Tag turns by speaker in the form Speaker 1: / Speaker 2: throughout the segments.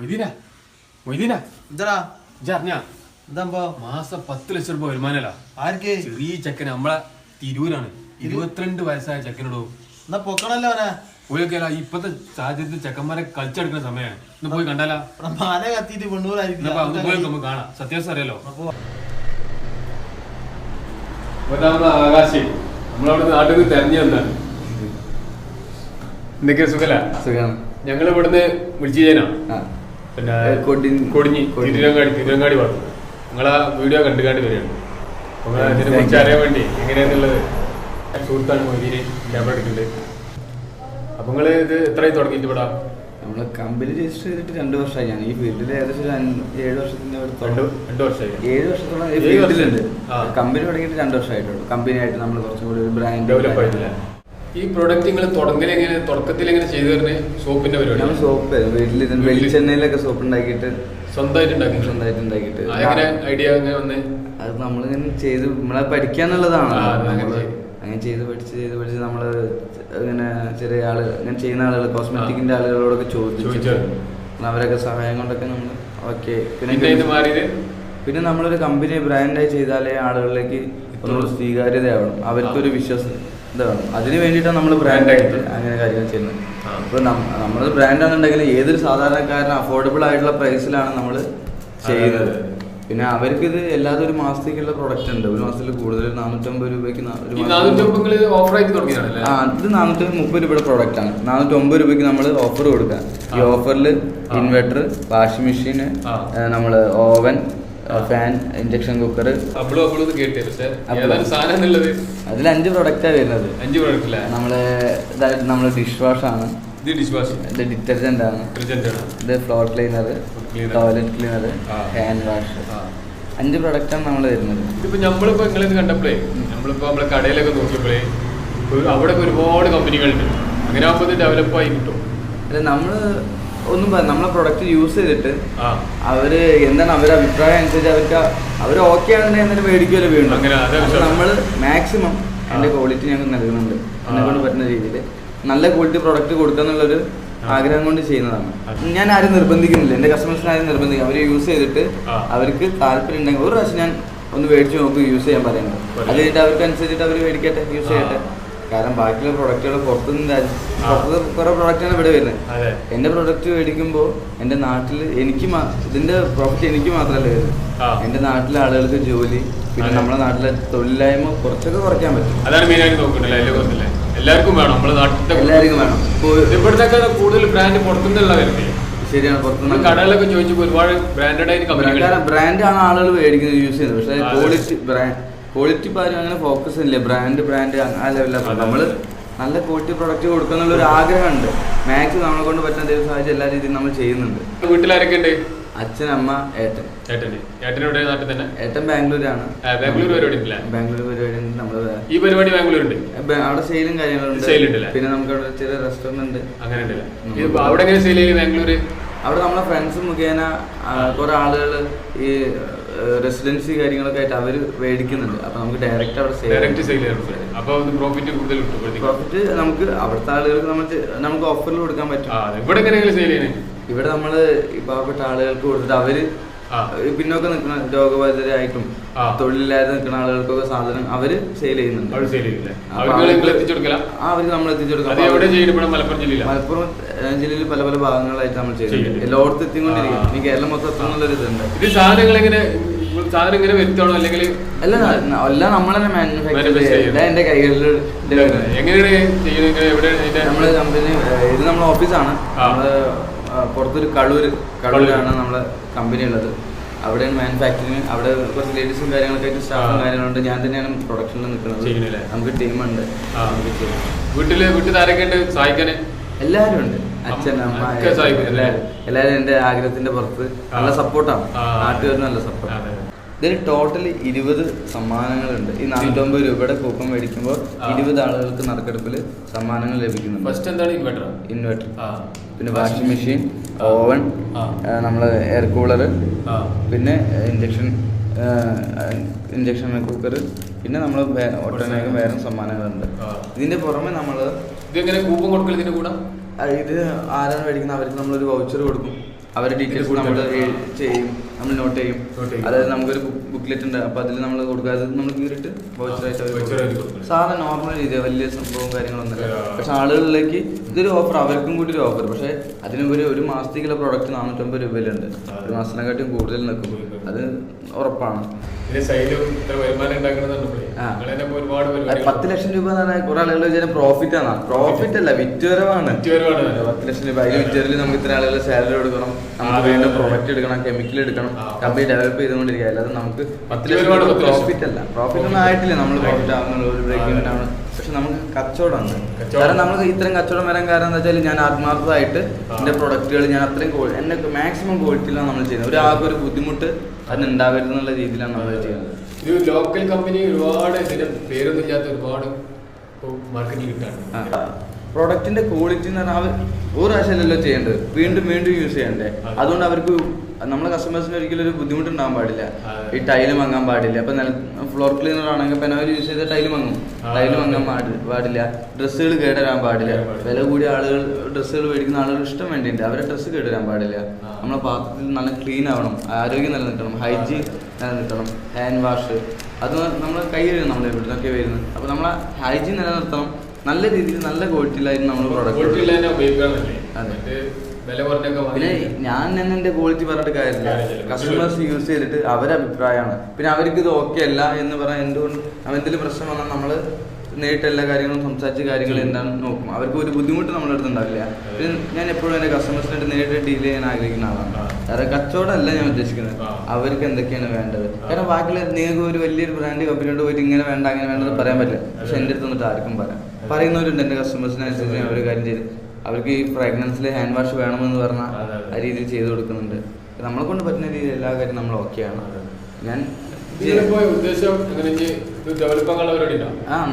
Speaker 1: മൊയ്തീന മൊയ്തീന.
Speaker 2: എന്താടാ?
Speaker 1: ഇജറിഞ്ഞ
Speaker 2: എന്താ
Speaker 1: മാസം പത്ത് ലക്ഷം രൂപ വരുമാനല്ല.
Speaker 2: ആർക്ക്?
Speaker 1: ചെറിയ ചെക്കൻ നമ്മളെ തിരൂരാണ്. ഇരുപത്തിരണ്ട് വയസ്സായ ചെക്കനോടോ.
Speaker 2: എന്നാ പൊക്കണല്ലോ അവനെ.
Speaker 1: പോയൊക്കെ ഇപ്പത്തെ സാഹചര്യത്തിൽ ചെക്കന്മാരെ കളിച്ചെടുക്കുന്ന സമയമാണ് ഇന്ന് പോയി കണ്ടാലാ?
Speaker 2: മാല കത്തിയിട്ട്
Speaker 1: പോയി നമുക്ക് കാണാം. സത്യാവസ്ഥ അറിയാലോ? ആകാശി. നമ്മളവിടെ നാട്ടിൽ നിന്ന് തെരഞ്ഞു വന്നാണ്. എന്തൊക്കെയാ സുഖല
Speaker 3: സുഖാണ്.
Speaker 1: ഞങ്ങൾ ഇവിടുന്ന് വിളിച്ചു ചെയ്യാനാ
Speaker 3: ആ.
Speaker 1: പിന്നെ
Speaker 3: കൊടിഞ്ഞി-.
Speaker 1: തിരുവങ്ങാടി തിരുവങ്ങാടി പറഞ്ഞു നിങ്ങളാ വീഡിയോ കണ്ടു കണ്ടു വരികയാണ് അപ്പൊ അതിനെ കുറിച്ച് അറിയാൻ വേണ്ടി എങ്ങനെയാന്നുള്ളത് സുഹൃത്താണ് മൊയ്തീര് ക്യാമറ എടുക്കുന്നുണ്ട് അപ്പൊ നിങ്ങൾ ഇത് എത്രയായി തുടങ്ങിയിട്ട് ഇവിടെ?
Speaker 3: നമ്മൾ കമ്പനി രജിസ്റ്റർ ചെയ്തിട്ട് രണ്ട് വർഷമായി. ഞാൻ ഈ ഫീൽഡിൽ ഏകദേശം ഒരു ഏഴ് വർഷത്തിന്റെ
Speaker 1: രണ്ട് വർഷമായി.
Speaker 3: ഏഴ് വർഷത്തോളം ഈ ഫീൽഡിലുണ്ട്. കമ്പനി തുടങ്ങിയിട്ട് രണ്ട് വർഷമായിട്ടുള്ളൂ. കമ്പനി ആയിട്ട് നമ്മൾ കുറച്ചും കൂടി ഒരു ബ്രാൻഡ്
Speaker 1: ഡെവലപ്പ് ആയിട്ടില്ല? ഈ പ്രോഡക്റ്റ് നിങ്ങൾ തുടങ്ങൽ എങ്ങനെ തുടക്കത്തിൽ എങ്ങനെ ചെയ്തു തരുന്നത് സോപ്പിന്റെ
Speaker 3: നമ്മൾ
Speaker 1: പരിപാടി
Speaker 3: സോപ്പ് വീട്ടിൽ വെളിച്ചെണ്ണയിലൊക്കെ സോപ്പ് ഉണ്ടാക്കിയിട്ട്
Speaker 1: സ്വന്തമായിട്ട് ഉണ്ടാക്കി.
Speaker 3: സ്വന്തമായിട്ട് ഉണ്ടാക്കിയിട്ട്.
Speaker 1: അതെങ്ങനെ ഐഡിയ അങ്ങനെ വന്നേ?
Speaker 3: അത് നമ്മളിങ്ങനെ ചെയ്ത് നമ്മളെ
Speaker 1: അത് അങ്ങനെ.
Speaker 3: അങ്ങനെ ചെയ്ത് പഠിച്ച് ചെയ്ത് പഠിച്ച് നമ്മൾ ഇങ്ങനെ ചെറിയ ആൾ അങ്ങനെ ചെയ്യുന്ന ആളുകൾ കോസ്മെറ്റിക്കിന്റെ ആളുകളോടൊക്കെ ചോദിച്ചു. അവരൊക്കെ സഹായം കൊണ്ടൊക്കെ നമ്മൾ ഓക്കെ.
Speaker 1: പിന്നെ
Speaker 3: പിന്നെ നമ്മളൊരു കമ്പനി ബ്രാൻഡായി ചെയ്താലേ ആളുകളിലേക്ക് ഒന്നുകൂടി സ്വീകാര്യതയാവണം. അവർക്കൊരു വിശ്വാസം. ഇതാവണം അതിന് വേണ്ടിയിട്ടാണ് നമ്മൾ ബ്രാൻഡായിട്ട് അങ്ങനെ കാര്യങ്ങൾ ചെയ്യുന്നത്. അപ്പോൾ നമ്മൾ ബ്രാൻഡാണെന്നുണ്ടെങ്കിൽ ഏതൊരു സാധാരണക്കാരനും അഫോർഡബിൾ ആയിട്ടുള്ള പ്രൈസിലാണ് നമ്മൾ ചെയ്യുന്നത്. പിന്നെ അവർക്ക് ഇത് എല്ലാതും ഒരു മാസത്തേക്കുള്ള പ്രൊഡക്റ്റ് ഉണ്ട്. ഒരു മാസത്തിൽ കൂടുതൽ നാനൂറ്റമ്പത് രൂപയ്ക്ക്
Speaker 1: ആയിട്ട്
Speaker 3: ആ ഇത് നാനൂറ്റി മുപ്പത് രൂപയുടെ പ്രൊഡക്റ്റ് ആണ്. നാനൂറ്റി ഒമ്പത് രൂപയ്ക്ക് നമ്മൾ ഓഫർ കൊടുക്കാം ഈ ഓഫറിൽ ഇൻവെർട്ടർ വാഷിംഗ് മെഷീൻ നമ്മൾ ഓവൻ. ഫാൻ ഇൻഡക്ഷൻ കുക്കർ അതിൽ അഞ്ച് പ്രൊഡക്റ്റാണ് വരുന്നത്.
Speaker 1: അഞ്ച് പ്രൊഡക്റ്റ്
Speaker 3: നമ്മളെ നമ്മുടെ ഡിഷ് വാഷ് ആണ്.
Speaker 1: ഇത് ഡിഷ് വാഷ്
Speaker 3: ഇത് ഡിറ്റർജന്റ് ആണ്. ഇത് floor cleaner. Toilet cleaner hand wash അഞ്ച് പ്രൊഡക്റ്റാണ് നമ്മൾ വരുന്നത്.
Speaker 1: ഇതിപ്പോ നമ്മളിപ്പോ നിങ്ങളിത് കണ്ടപ്പോഴേ നമ്മളിപ്പോ നമ്മളെ കടയിലൊക്കെ നോക്കിയപ്പോഴേ അവിടെ ഒരുപാട് കമ്പനികളുണ്ട് അങ്ങനെ ആകുമ്പോൾ ഡെവലപ്പ് ആയി കിട്ടും.
Speaker 3: അല്ല നമ്മൾ ഒന്നും പറയാം നമ്മളെ പ്രൊഡക്റ്റ് യൂസ് ചെയ്തിട്ട് അവർ എന്താണ് അവരുടെ അഭിപ്രായം അനുസരിച്ച് അവർക്ക് അവർ ഓക്കെ ആണെന്നുണ്ടെങ്കിൽ എന്നിട്ട് മേടിക്കുമല്ലോ വീണ്ടും. നമ്മൾ മാക്സിമം അതിന്റെ ക്വാളിറ്റി ഞങ്ങൾ നൽകുന്നുണ്ട് എന്നെ കൊണ്ട് പറ്റുന്ന രീതിയിൽ. നല്ല ക്വാളിറ്റി പ്രൊഡക്റ്റ് കൊടുക്കുക
Speaker 1: എന്നുള്ളൊരു
Speaker 3: ആഗ്രഹം കൊണ്ട് ചെയ്യുന്നതാണ്. ഞാൻ ആരും നിർബന്ധിക്കുന്നില്ല. എന്റെ കസ്റ്റമേഴ്സിനെ ആരും നിർബന്ധിക്കും അവർ യൂസ് ചെയ്തിട്ട്. അവർക്ക് താല്പര്യം ഉണ്ടെങ്കിൽ ഒരു പ്രാവശ്യം ഞാൻ ഒന്ന് മേടിച്ച് നോക്ക് യൂസ് ചെയ്യാൻ പറയുന്നത്.
Speaker 1: പറയും.
Speaker 3: അത് കഴിഞ്ഞിട്ട് അവർക്ക് അനുസരിച്ചിട്ട് അവർ മേടിക്കട്ടെ യൂസ് ചെയ്യട്ടെ. കാരണം ബാക്കിയുള്ള പ്രൊഡക്റ്റുകൾ പുറത്തുനിന്ന്. പുറത്ത് കുറെ പ്രൊഡക്റ്റാണ് ഇവിടെ വരുന്നത്. എന്റെ പ്രൊഡക്റ്റ് മേടിക്കുമ്പോൾ എന്റെ നാട്ടിൽ എനിക്ക് ഇതിന്റെ പ്രോഫിറ്റ് എനിക്ക് മാത്രമല്ല വരുന്നത്. എന്റെ നാട്ടിലെ ആളുകൾക്ക് ജോലി പിന്നെ നമ്മുടെ നാട്ടിലെ തൊഴിലില്ലായ്മ കുറച്ചൊക്കെ കുറയ്ക്കാൻ പറ്റും.
Speaker 1: അതാണ് നോക്കണ്ടല്ലേ അതിലെ എല്ലാവർക്കും വേണം. നമ്മുടെ നാട്ടിലെ
Speaker 3: എല്ലാവർക്കും വേണം.
Speaker 1: ഇവിടുത്തെ കൂടുതൽ ബ്രാൻഡ് പുറത്തുനിന്നുള്ള വരുന്നത്
Speaker 3: ശരിയാണ് പുറത്തുനിന്ന്
Speaker 1: കടകളിലൊക്കെ ചോദിച്ചപ്പോൾ ഒരുപാട് ബ്രാൻഡഡ് ആയിട്ട് കമ്പനികൾ
Speaker 3: കാരണം ബ്രാൻഡ് ആണ് ആളുകൾ മേടിക്കുന്നത് യൂസ് ചെയ്യുന്നത്. പക്ഷേ ക്വാളിറ്റി ബ്രാൻഡ് ക്വാളിറ്റി പാരും അങ്ങനെ ഫോക്കസ് ഇല്ല. ബ്രാൻഡ് ബ്രാൻഡ് ആ ലെവലിലാണ്
Speaker 1: നമ്മൾ
Speaker 3: നമ്മൾ നല്ല ക്വാളിറ്റി പ്രൊഡക്റ്റ് കൊടുക്കുക എന്നുള്ള ഒരു ആഗ്രഹമുണ്ട്. മാക്സിമം നമ്മളെ കൊണ്ട് പറ്റുന്ന ദൈവ സാഹചര്യം എല്ലാ രീതിയിലും നമ്മൾ ചെയ്യുന്നുണ്ട്.
Speaker 1: വീട്ടിലാരൊക്കെ ഉണ്ട്
Speaker 3: അച്ഛൻ അമ്മ ഏട്ടൻ.
Speaker 1: ഏട്ടൻ ഏട്ടൻ എവിടെ? നാട്ടിൽ തന്നെ?
Speaker 3: ഏട്ടൻ ബാംഗ്ലൂരാണ്.
Speaker 1: ബാംഗ്ലൂർ പരിപാടി
Speaker 3: ബാംഗ്ലൂർ പരിപാടി നമ്മൾ നമ്മൾ
Speaker 1: ഈ പരിപാടി ബാംഗ്ലൂർ ഉണ്ട്
Speaker 3: അവിടെ സെയിലും കാര്യങ്ങളുണ്ട്
Speaker 1: സെയിൽ ഉണ്ടല്ലേ?
Speaker 3: പിന്നെ നമുക്ക് അവിടെ ചെറിയ റെസ്റ്റോറന്റ് ഉണ്ട്.
Speaker 1: അങ്ങനെ ഉണ്ടല്ലേ? അവിടെ എങ്ങനെ സെയിൽ ചെയ്യും ബാംഗ്ലൂർ
Speaker 3: അവിടെ നമ്മളെ ഫ്രണ്ട്സ് മുഖേന കുറെ ആളുകൾ ഈ റെസിഡൻസി കാര്യങ്ങളൊക്കെ ആയിട്ട് അവർ മേടിക്കുന്നുണ്ട്. അപ്പൊ നമുക്ക് ഡയറക്റ്റ് അവിടെ
Speaker 1: ഡയറക്റ്റ് സെയിൽ അപ്പോൾ അപ്പൊ പ്രോഫിറ്റ് കൂടുതൽ കിട്ടും
Speaker 3: പ്രോഫിറ്റ് നമുക്ക് അവിടുത്തെ ആളുകൾക്ക് നമ്മൾ നമുക്ക് ഓഫറിൽ കൊടുക്കാൻ പറ്റും.
Speaker 1: ഇവിടെ
Speaker 3: ഇവിടെ പാവപ്പെട്ട ആളുകൾക്ക് കൊടുത്തിട്ട് അവർ പിന്നോക്കം നിൽക്കുന്ന രോഗബാധിതരായിട്ടും. തൊഴിലില്ലാതെ നിൽക്കുന്ന ആളുകൾക്കൊക്കെ സാധനം അവർ സെയിൽ ചെയ്യുന്നുണ്ട്.
Speaker 1: അവർക്ക്
Speaker 3: നമ്മൾ എത്തിച്ചു കൊടുക്കാം.
Speaker 1: മലപ്പുറം
Speaker 3: ജില്ലയിൽ പല പല ഭാഗങ്ങളായിട്ട് നമ്മൾ ചെയ്യുന്നുണ്ട്. എല്ലായിടത്തും എത്തിക്കൊണ്ടിരിക്കും. ഇനി കേരളം മൊത്തം എത്തുന്നുള്ളൊരു ഇതുണ്ട്.
Speaker 1: ഇത് സാധനങ്ങൾ എങ്ങനെ സാധനം ഇങ്ങനെ വരുത്താണോ? അല്ലെങ്കിൽ
Speaker 3: അല്ല എല്ലാം നമ്മൾ തന്നെ മാനുഫാക്ചർ. എന്റെ കൈകളിൽ
Speaker 1: എങ്ങനെയാണ് ചെയ്യുന്നത്?
Speaker 3: നമ്മൾ കമ്പനി ഇത് നമ്മളെ ഓഫീസാണ്. നമ്മൾ പുറത്തൊരു കള്ളൂര് കള്ളൂരാണ് നമ്മളെ കമ്പനി ഉള്ളത് അവിടെ മാനുഫാക്ചറിങ് അവിടെ കുറച്ച് ലേഡീസും കാര്യങ്ങളൊക്കെ ആയിട്ട് സ്റ്റാഫും കാര്യങ്ങളുണ്ട്. ഞാൻ തന്നെയാണ് പ്രൊഡക്ഷനിൽ നിൽക്കുന്നത്? നമുക്ക് ടീമുണ്ട്.
Speaker 1: വീട്ടിൽ വീട്ടിൽ ആരൊക്കെ ഉണ്ട് സഹായിക്കാന്?
Speaker 3: എല്ലാവരും ഉണ്ട്. അച്ഛൻ അമ്മ എല്ലാവരും. എല്ലാവരും എന്റെ ആഗ്രഹത്തിന്റെ പുറത്ത്. നല്ല സപ്പോർട്ടാണ്. നാട്ടുകാർ നല്ല സപ്പോർട്ട്. ഇതിൽ ടോട്ടൽ ഇരുപത് സമ്മാനങ്ങളുണ്ട്. ഈ നാനൂറ്റമ്പത് രൂപയുടെ കൂപ്പൺ മേടിക്കുമ്പോൾ. ഇരുപത് ആളുകൾക്ക് നറുക്കെടുപ്പിൽ സമ്മാനങ്ങൾ ലഭിക്കുന്നുണ്ട്.
Speaker 1: ഫസ്റ്റ് എന്താണ് ഇൻവെർട്ടർ
Speaker 3: ഇൻവെർട്ടർ പിന്നെ വാഷിംഗ് മെഷീൻ. ഓവൻ. നമ്മൾ എയർ കൂളർ പിന്നെ ഇഞ്ചക്ഷൻ ഇഞ്ചക്ഷൻ കുക്കർ പിന്നെ നമ്മൾ ഒട്ടനേകം വേറെ സമ്മാനങ്ങളുണ്ട്. ഇതിന്റെ പുറമെ നമ്മൾ
Speaker 1: ഇത് എങ്ങനെ കൂപ്പൺ കൊടുക്കൽ ഇതിന്റെ കൂടെ?
Speaker 3: ഇത് ആരാണ് മേടിക്കുന്നത് അവർക്ക് നമ്മളൊരു വൗച്ചർ കൊടുക്കും. അവരുടെ ഡീറ്റെയിൽസ് നമ്മൾ. ചെയ്യും നമ്മൾ നോട്ട് ചെയ്യും. അതായത് നമുക്കൊരു ബുക്ക്ലെറ്റ് ഉണ്ട്. അപ്പോൾ അതിൽ നമ്മൾ കൊടുക്കാതെ നമ്മൾ കീറിട്ട് വോച്ചറായിട്ട് സാധാരണ നോർമൽ രീതി വലിയ സംഭവം കാര്യങ്ങളൊന്നുമില്ല. പക്ഷെ ആളുകളിലേക്ക് ഇതൊരു ഓഫർ അവർക്കും കൂടി ഒരു ഓഫർ പക്ഷേ അതിനുപരി ഒരു മാസത്തേക്കുള്ള പ്രോഡക്റ്റ് നാനൂറ്റമ്പത് രൂപയിലുണ്ട്. ഒരു മാസത്തിനെക്കാട്ടും കൂടുതൽ നിൽക്കും. അത് ഉറപ്പാണ്. പത്ത് ലക്ഷം രൂപ എന്ന് പറഞ്ഞാൽ കുറെ ആളുകൾ വിചാരം പ്രോഫിറ്റ് ആണ് പ്രോഫിറ്റ് അല്ല വിറ്റുവരവാണ്. പത്ത് ലക്ഷം രൂപ. അതിൽ വിറ്റുവരവിൽ നമുക്ക് ഇത്ര ആളുകൾ സാലറി എടുക്കണം നമുക്ക് വീണ്ടും. പ്രൊഡക്റ്റ് എടുക്കണം കെമിക്കൽ എടുക്കണം. കമ്പനി ഡെവലപ്പ് ചെയ്തുകൊണ്ടിരിക്കുക. അല്ലാതെ നമുക്ക് പത്ത്
Speaker 1: പത്ത് ലക്ഷം.
Speaker 3: പ്രോഫിറ്റ് അല്ല. പ്രോഫിറ്റ് ഒന്നും ആയിട്ടില്ല നമ്മൾ പ്രോഫിറ്റ് ആവുന്നുള്ളൂ ഒരു ബ്രേക്ക്. ആണ്. പക്ഷെ നമുക്ക്
Speaker 1: കച്ചവടമുണ്ട്.
Speaker 3: കാരണം നമ്മൾ ഇത്രയും കച്ചവടം വരാൻ കാരണം എന്താ വെച്ചാൽ ഞാൻ ആത്മാർത്ഥമായിട്ട്. എന്റെ പ്രൊഡക്റ്റുകൾ ഞാൻ അത്രയും quali- എന്നെ മാക്സിമം ക്വാളിറ്റിയിലാണ് നമ്മൾ ചെയ്യുന്നത്. ഒരാൾക്ക് ഒരു ബുദ്ധിമുട്ട് അതിന് ഉണ്ടാവരുത് എന്നുള്ള രീതിയിലാണ് നമ്മൾ ചെയ്യുന്നത്.
Speaker 1: ഇത് ലോക്കൽ കമ്പനി ഒരുപാട് ഇതിന്റെ പേരൊന്നും ഇല്ലാത്ത ഒരുപാട് മാർക്കറ്റിൽ കിട്ടാണ്
Speaker 3: പ്രൊഡക്റ്റിന്റെ ക്വാളിറ്റി എന്ന് പറഞ്ഞാൽ അവർ ഒരു പ്രാവശ്യമല്ലല്ലോ ചെയ്യേണ്ടത്. വീണ്ടും വീണ്ടും യൂസ് ചെയ്യണ്ടേ. അതുകൊണ്ട് അവർക്ക് നമ്മളെ കസ്റ്റമേഴ്സിന് ഒരിക്കലും ഒരു ബുദ്ധിമുട്ടുണ്ടാകാൻ പാടില്ല. ഈ ടൈൽ മങ്ങാൻ പാടില്ല. ഇപ്പൊ ഫ്ലോർ ക്ലീനർ ആണെങ്കിൽ പെനവർ യൂസ് ചെയ്ത
Speaker 1: ടൈൽ
Speaker 3: മങ്ങും.
Speaker 1: ടൈൽ
Speaker 3: ടൈൽ മങ്ങാൻ പാടില്ല. ഡ്രസ്സുകൾ കേടരാൻ പാടില്ല. വില കൂടിയ ആളുകൾ ഡ്രസ്സുകൾ മേടിക്കുന്ന ആളുകൾ ഇഷ്ടം വേണ്ടിയിട്ട് അവരെ ഡ്രസ്സ് കേടരാൻ പാടില്ല. നമ്മളെ പാത്രത്തിൽ നല്ല ക്ലീൻ ആവണം. ആരോഗ്യം നിലനിൽക്കണം ഹൈജീൻ നിലനിർത്തണം. ഹാൻഡ് വാഷ് അത് നമ്മൾ കൈ നമ്മൾ നമ്മൾ ഇവിടുന്നൊക്കെ വരുന്നത്. അപ്പോൾ നമ്മളെ ഹൈജീൻ നിലനിർത്തണം. നല്ല രീതിയിൽ നല്ല ക്വാളിറ്റിയിലായിരുന്നു നമ്മൾ
Speaker 1: ക്വാളിറ്റി
Speaker 3: പ്രൊഡക്റ്റ്
Speaker 1: നമ്മൾ വാങ്ങി-
Speaker 3: പിന്നെ ഞാൻ തന്നെ എന്റെ ക്വാളിറ്റി പറഞ്ഞിട്ട് കാര്യമില്ല. കസ്റ്റമേഴ്സ് യൂസ് ചെയ്തിട്ട് അവരെ അഭിപ്രായമാണ്. പിന്നെ അവർക്ക് ഇത് ഓക്കെ അല്ല എന്ന് പറയാൻ എന്തുകൊണ്ട് എന്തെങ്കിലും പ്രശ്നം വന്നാൽ നമ്മൾ നേരിട്ട് എല്ലാ കാര്യങ്ങളും സംസാരിച്ച് കാര്യങ്ങൾ എന്താണ് നോക്കും. അവർക്ക് ഒരു ബുദ്ധിമുട്ട് നമ്മളെടുത്ത് ഉണ്ടാവില്ല. പിന്നെ ഞാൻ എപ്പോഴും എന്റെ കസ്റ്റമേഴ്സിനായിട്ട് നേരിട്ട് ഡീൽ ചെയ്യാൻ ആഗ്രഹിക്കുന്ന ആളാണ്. വേറെ കച്ചവടമല്ല ഞാൻ ഉദ്ദേശിക്കുന്നത്. അവർക്ക് എന്തൊക്കെയാണ് വേണ്ടത്? കാരണം ബാക്കിയുള്ള നിങ്ങൾക്ക് ഒരു വലിയൊരു ബ്രാൻഡ് കമ്പനിയോട് പോയിട്ട് ഇങ്ങനെ വേണ്ട അങ്ങനെ വേണ്ടത് പറയാൻ പറ്റില്ല. പക്ഷെ
Speaker 1: എന്റെ
Speaker 3: എന്റെ അടുത്ത് വന്നിട്ട് ആർക്കും പറയാം. പറയുന്നവരുണ്ട് എന്റെ കസ്റ്റമേഴ്സിനനുസരിച്ച് ഞാൻ ഒരു കാര്യം ചെയ്ത് അവർക്ക് ഈ ഫ്രാഗ്രൻസിൽ ഹാൻഡ് വാഷ് വേണമെന്ന് പറഞ്ഞാൽ. ആ രീതിയിൽ ചെയ്തു കൊടുക്കുന്നുണ്ട്. നമ്മളെ കൊണ്ട് പറ്റുന്ന രീതിയിൽ എല്ലാ കാര്യവും നമ്മൾ ഓക്കെയാണ്. ഞാൻ
Speaker 1: ഇതിലിപ്പോ നമ്മൾ കമ്പനി ഡെവലപ്പ് ആവണം.
Speaker 3: ആ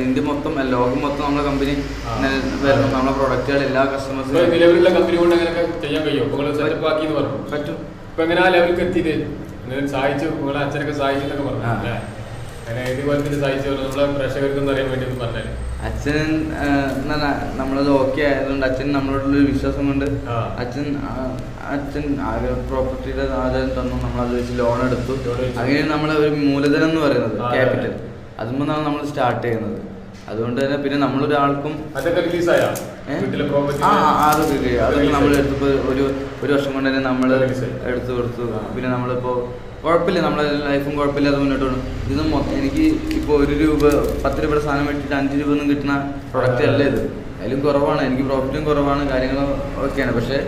Speaker 3: ഇന്ത്യ മൊത്തം ലോകം മൊത്തം നമ്മളെ കമ്പനി
Speaker 1: ആ.
Speaker 3: വരണം നമ്മളെ പ്രൊഡക്റ്റുകൾ എല്ലാ കസ്റ്റമേഴ്സും
Speaker 1: നിലവിലുള്ള കമ്പനി കൊണ്ട് ചെയ്യാൻ കഴിയും?
Speaker 3: പറ്റും.
Speaker 1: ഇപ്പൊ എങ്ങനെ ആ എത്തിയത്? സഹായിച്ചു. നിങ്ങളെ അച്ഛനൊക്കെ സഹായിച്ചെന്നൊക്കെ പറഞ്ഞു.
Speaker 3: അച്ഛൻ നമ്മളത് ഓക്കെ ആയതുകൊണ്ട് അച്ഛൻ നമ്മളോടുള്ള ഒരു വിശ്വാസം കൊണ്ട്. അച്ഛൻ അച്ഛൻ പ്രോപ്പർട്ടിയുടെ ആദായം തന്നു. നമ്മൾ അത് വെച്ച് ലോൺ എടുത്തു അങ്ങനെ. നമ്മളെ ഒരു മൂലധനം എന്ന് പറയുന്നത് ക്യാപിറ്റൽ അതുമ്പോന്നാണ് നമ്മൾ സ്റ്റാർട്ട് ചെയ്യുന്നത്. അതുകൊണ്ട് തന്നെ പിന്നെ നമ്മളൊരാൾക്കും
Speaker 1: അതൊക്കെ.
Speaker 3: നമ്മൾ
Speaker 1: എടുത്തപ്പോ
Speaker 3: എടുത്തപ്പോൾ ഒരു ഒരു വർഷം കൊണ്ട് തന്നെ നമ്മൾ. എടുത്തു കൊടുത്തു. പിന്നെ നമ്മളിപ്പോൾ കുഴപ്പമില്ല നമ്മളെ ലൈഫും കുഴപ്പമില്ലാതെ മുന്നോട്ട് പോകും ഇതും മൊത്തം എനിക്ക് ഇപ്പോൾ ഒരു രൂപ പത്ത് രൂപയുടെ സാധനം വെച്ചിട്ട് അഞ്ച് രൂപ ഒന്നും കിട്ടുന്ന പ്രൊഡക്റ്റ് അല്ല ഇത്. അതിലും കുറവാണ് എനിക്ക് പ്രോഫിറ്റും കുറവാണ് കാര്യങ്ങളും ഒക്കെയാണ്. പക്ഷേ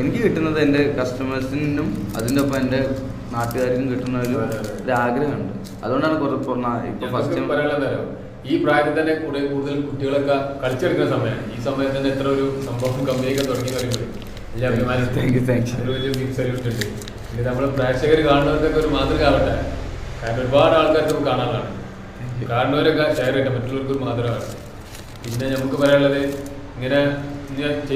Speaker 3: എനിക്ക് കിട്ടുന്നത് എന്റെ കസ്റ്റമേഴ്സിനും അതിന്റെ ഒപ്പം എന്റെ നാട്ടുകാർക്കും കിട്ടുന്ന ഒരു ആഗ്രഹമുണ്ട്. അതുകൊണ്ടാണ് കുറച്ച് ഇപ്പോൾ ഫസ്റ്റ്
Speaker 1: ഈ പ്രായത്തിൽ തന്നെ കൂടെ കൂടുതൽ കുട്ടികളൊക്കെ കളിച്ചെടുക്കുന്ന സമയം ഈ സമയത്ത് തന്നെ എത്ര ഒരു സംഭവം കമ്പനിയൊക്കെ തുടങ്ങി എല്ലാ അഭിമാനം
Speaker 3: താങ്ക്
Speaker 1: യു വലിയ salute ഉണ്ട്. ഇത് നമ്മൾ പ്രേക്ഷകർ കാണുന്നവർക്കൊക്കെ ഒരു മാതൃക ആവട്ടെ. കാരണം ഒരുപാട് ആൾക്കാർക്ക് നമുക്ക് കാണാനുള്ളതാണ് കാണുന്നവരൊക്കെ ഷെയർ ചെയ്യട്ടെ മറ്റുള്ളവർക്ക് ഒരു മാതൃകമാണ് പിന്നെ നമുക്ക് പറയാനുള്ളത് ഇങ്ങനെ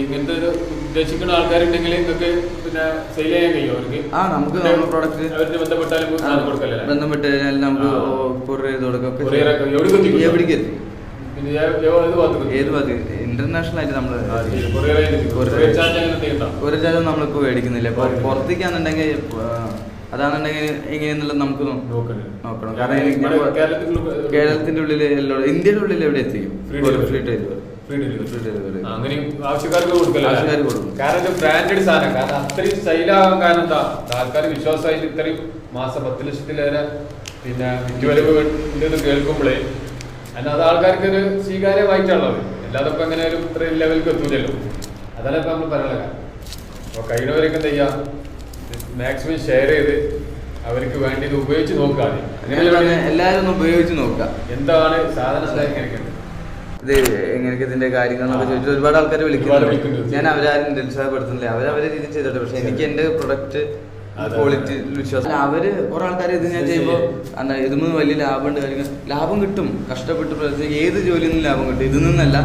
Speaker 1: ഇങ്ങനത്തെ ഒരു ഉദ്ദേശിക്കുന്ന ആൾക്കാരുണ്ടെങ്കിൽ നിങ്ങൾക്ക് പിന്നെ സെയിൽ ചെയ്യാൻ കഴിയും അവർക്ക്?
Speaker 3: ആ നമുക്ക് പ്രോഡക്റ്റ്
Speaker 1: അവരുടെ ബന്ധപ്പെട്ടാലും കൊടുക്കല്ലേ?
Speaker 3: ബന്ധപ്പെട്ട് കഴിഞ്ഞാൽ നമുക്ക്. കൊറിയർ ചെയ്ത് കൊടുക്കാം.
Speaker 1: എവിടേക്ക് എത്തിക്കും? ഏത് ഭാഗത്ത്
Speaker 3: ഇന്റർനാഷണൽ ആയിട്ട് നമ്മൾ ഒരു ചാർജ് നമ്മളിപ്പോൾ മേടിക്കുന്നില്ല. ഇപ്പോൾ
Speaker 1: മേടിക്കുന്നില്ല.
Speaker 3: പുറത്തേക്കാണെന്നുണ്ടെങ്കിൽ അതാണെന്നുണ്ടെങ്കിൽ എങ്ങനെയെന്നുള്ളത് നമുക്ക് നോക്കണം.
Speaker 1: കാരണം
Speaker 3: കേരളത്തിന്റെ ഉള്ളിൽ എല്ലാം ഇന്ത്യയുടെ ഉള്ളിൽ എവിടെ എത്തിക്കും. ഫ്രീ ഡെലിവറി
Speaker 1: ആവശ്യക്കാർക്ക് കൊടുക്കല്ലേ?
Speaker 3: ആവശ്യക്കാർക്ക് കൊടുക്കും.
Speaker 1: കാരണം ഇത് ബ്രാൻഡഡ് സാധനം. കാരണം അത്രയും സ്റ്റൈലാകാൻ കാരണം എന്താ? ആൾക്കാർ വിശ്വാസമായിട്ട് ഇത്രയും മാസം പത്ത് ലക്ഷത്തിലേറെ പിന്നെ വിറ്റുവരവ് കേൾക്കുമ്പോഴേ അതിന് അത് ആൾക്കാർക്ക് ഒരു സ്വീകാര്യമായിട്ടുള്ളത്. അല്ലാതെ ഇപ്പൊ അങ്ങനെ ഒരു ഇത്രയും ലെവലിലേക്ക് എത്തൂലല്ലോ. അതല്ല ഇപ്പൊ നമ്മൾ പറയാനുള്ള കാര്യം അപ്പോൾ കഴിയുന്നവരൊക്കെ എന്താ ചെയ്യാ? മാക്സിമം ഷെയർ ചെയ്ത് അവർക്ക് വേണ്ടി ഇത് ഉപയോഗിച്ച് നോക്കുക
Speaker 3: എല്ലാവരും ഉപയോഗിച്ച് നോക്കുക.
Speaker 1: എന്താണ് സാധന
Speaker 3: ഇത് എങ്ങനെയൊക്കെ ഇതിന്റെ കാര്യങ്ങളെന്നൊക്കെ
Speaker 1: ആ.
Speaker 3: ചോദിച്ചിട്ട് ഒരുപാട് ആൾക്കാർ
Speaker 1: വിളിക്കുന്നു
Speaker 3: വിളിക്കുന്നുണ്ട്. ഞാൻ അവരാരും നിരുത്സാഹപ്പെടുത്തുന്നില്ല. അവരവരെ രീതിയിൽ രീതി ചെയ്തിട്ടുണ്ട്. പക്ഷെ എനിക്ക് എന്റെ പ്രൊഡക്റ്റ്. ക്വാളിറ്റി വിശ്വാസം അവർ കുറെ ആൾക്കാർ ഇത് ഞാൻ ചെയ്യുമ്പോൾ എന്താ ഇതിന് വലിയ ലാഭമുണ്ട് കാര്യങ്ങൾ. ലാഭം കിട്ടും. കഷ്ടപ്പെട്ട് പ്രവർത്തിച്ച് ഏത് ജോലിയിൽ നിന്നും ലാഭം കിട്ടും? ഇതിൽ നിന്നല്ല.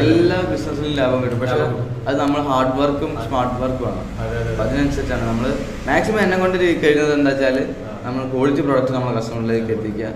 Speaker 3: എല്ലാ ബിസിനസ്സിലും ലാഭം കിട്ടും. പക്ഷെ
Speaker 1: ലാഭം
Speaker 3: അത് നമ്മൾ ഹാർഡ് വർക്കും സ്മാർട്ട് വർക്കും ആണ്. അപ്പൊ അതിനനുസരിച്ചാണ് നമ്മൾ മാക്സിമം എന്നെ കൊണ്ട് കഴിയുന്നത് എന്താ വെച്ചാൽ നമ്മൾ ക്വാളിറ്റി പ്രോഡക്റ്റ് നമ്മളെ കസ്റ്റമറിലേക്ക് എത്തിക്കുക.